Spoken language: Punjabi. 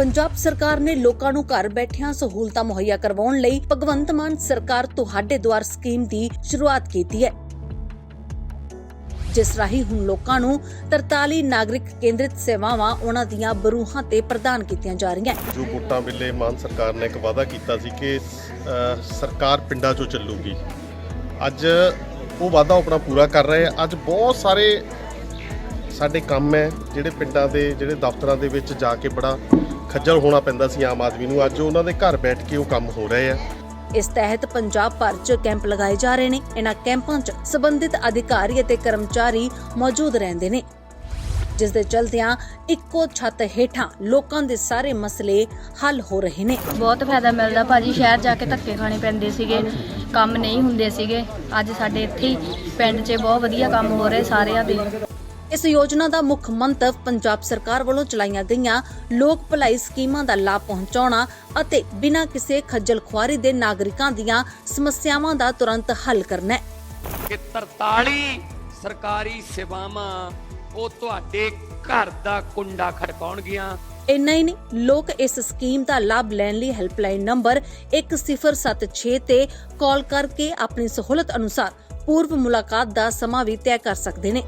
ਪੰਜਾਬ ਸਰਕਾਰ ਨੇ ਲੋਕਾਂ ਨੂੰ ਘਰ ਬੈਠਿਆਂ ਸਹੂਲਤਾਂ ਮੁਹੱਈਆ ਕਰਵਾਉਣ ਲਈ ਭਗਵੰਤ ਮਾਨ ਸਰਕਾਰ ਤੁਹਾਡੇ ਦੁਆਰ ਸਕੀਮ ਦੀ ਸ਼ੁਰੂਆਤ ਕੀਤੀ ਹੈ। ਜਿਸ ਰਾਹੀਂ ਹੁਣ ਲੋਕਾਂ ਨੂੰ 43 ਨਾਗਰਿਕ ਕੇਂਦਰਿਤ ਸੇਵਾਵਾਂ ਉਹਨਾਂ ਦੀਆਂ ਬਰੂਹਾਂ ਤੇ ਪ੍ਰਦਾਨ ਕੀਤੀਆਂ ਜਾ ਰਹੀਆਂ ਜੋ ਵੋਟਾਂ ਵੇਲੇ ਮਾਨ ਸਰਕਾਰ ਨੇ ਇੱਕ ਵਾਅਦਾ ਕੀਤਾ ਸੀ ਕਿ ਸਰਕਾਰ ਪਿੰਡਾਂ 'ਚੋਂ ਚੱਲੂਗੀ। ਅੱਜ ਉਹ ਵਾਅਦਾ ਆਪਣਾ ਪੂਰਾ ਕਰ ਰਹੇ ਆ। ਅੱਜ ਬਹੁਤ ਸਾਰੇ ਸਾਡੇ ਕੰਮ ਹੈ ਜਿਹੜੇ ਪਿੰਡਾਂ ਦੇ ਜਿਹੜੇ ਦਫ਼ਤਰਾਂ ਦੇ ਵਿੱਚ ਜਾ ਕੇ ਬੜਾ ਖੱਜਲ ਹੋਣਾ ਪੈਂਦਾ ਸੀ ਆਮ ਆਦਮੀ ਨੂੰ ਅੱਜ ਉਹਨਾਂ ਦੇ ਘਰ ਬੈਠ ਕੇ ਉਹ ਕੰਮ ਹੋ ਰਹੇ ਆ। ਇਸ ਤਹਿਤ ਪੰਜਾਬ ਭਰ 'ਚ ਕੈਂਪ ਲਗਾਏ ਜਾ ਰਹੇ ਨੇ। ਇਹਨਾਂ ਕੈਂਪਾਂ 'ਚ ਸਬੰਧਿਤ ਅਧਿਕਾਰੀ ਅਤੇ ਕਰਮਚਾਰੀ ਮੌਜੂਦ ਰਹਿੰਦੇ ਨੇ। ਜਿਸ ਦੇ ਚਲਦਿਆਂ ਇੱਕੋ ਛੱਤ ਹੇਠਾਂ ਲੋਕਾਂ ਦੇ ਸਾਰੇ ਮਸਲੇ ਹੱਲ ਹੋ ਰਹੇ ਨੇ। ਬਹੁਤ ਫਾਇਦਾ ਮਿਲਦਾ ਭਾਜੀ ਸ਼ਹਿਰ ਜਾ ਕੇ ਧੱਕੇ ਖਾਣੇ ਪੈਂਦੇ ਸੀਗੇ ਕੰਮ ਨਹੀਂ ਹੁੰਦੇ ਸੀਗੇ। ਅੱਜ ਸਾਡੇ ਇੱਥੇ ਹੀ ਪਿੰਡ 'ਚ ਬਹੁਤ ਵਧੀਆ ਕੰਮ ਹੋ ਰਹੇ ਸਾਰਿਆਂ ਦੇ। ਇਸ ਯੋਜਨਾ ਦਾ ਮੁੱਖ ਮੰਤਵ ਪੰਜਾਬ ਸਰਕਾਰ ਵੱਲੋਂ ਚਲਾਈਆਂ ਗਈਆਂ ਲੋਕ ਭਲਾਈ ਸਕੀਮਾਂ ਦਾ ਲਾਭ ਪਹੁੰਚਾਉਣਾ ਅਤੇ ਬਿਨਾਂ ਕਿਸੇ ਖੱਜਲ ਖੁਆਰੀ ਦੇ ਨਾਗਰਿਕਾਂ ਦੀਆਂ ਸਮੱਸਿਆਵਾਂ ਦਾ ਤੁਰੰਤ ਹੱਲ ਕਰਨਾ ਹੈ। ਕਿ 43 ਸਰਕਾਰੀ ਸੇਵਾਵਾਂ ਉਹ ਤੁਹਾਡੇ ਘਰ ਦਾ ਕੁੰਡਾ ਖੜਕਾਉਣਗੀਆਂ। ਇੰਨਾ ਹੀ ਨਹੀਂ ਲੋਕ ਇਸ ਸਕੀਮ ਦਾ ਲਾਭ ਲੈਣ ਲਈ ਹੈਲਪਲਾਈਨ ਨੰਬਰ 1076 ਤੇ ਕਾਲ ਕਰਕੇ ਆਪਣੀ ਸਹੂਲਤ ਅਨੁਸਾਰ ਪੂਰਵ ਮੁਲਾਕਾਤ ਦਾ ਸਮਾਂ ਵੀ ਤੈਅ ਕਰ ਸਕਦੇ ਨੇ।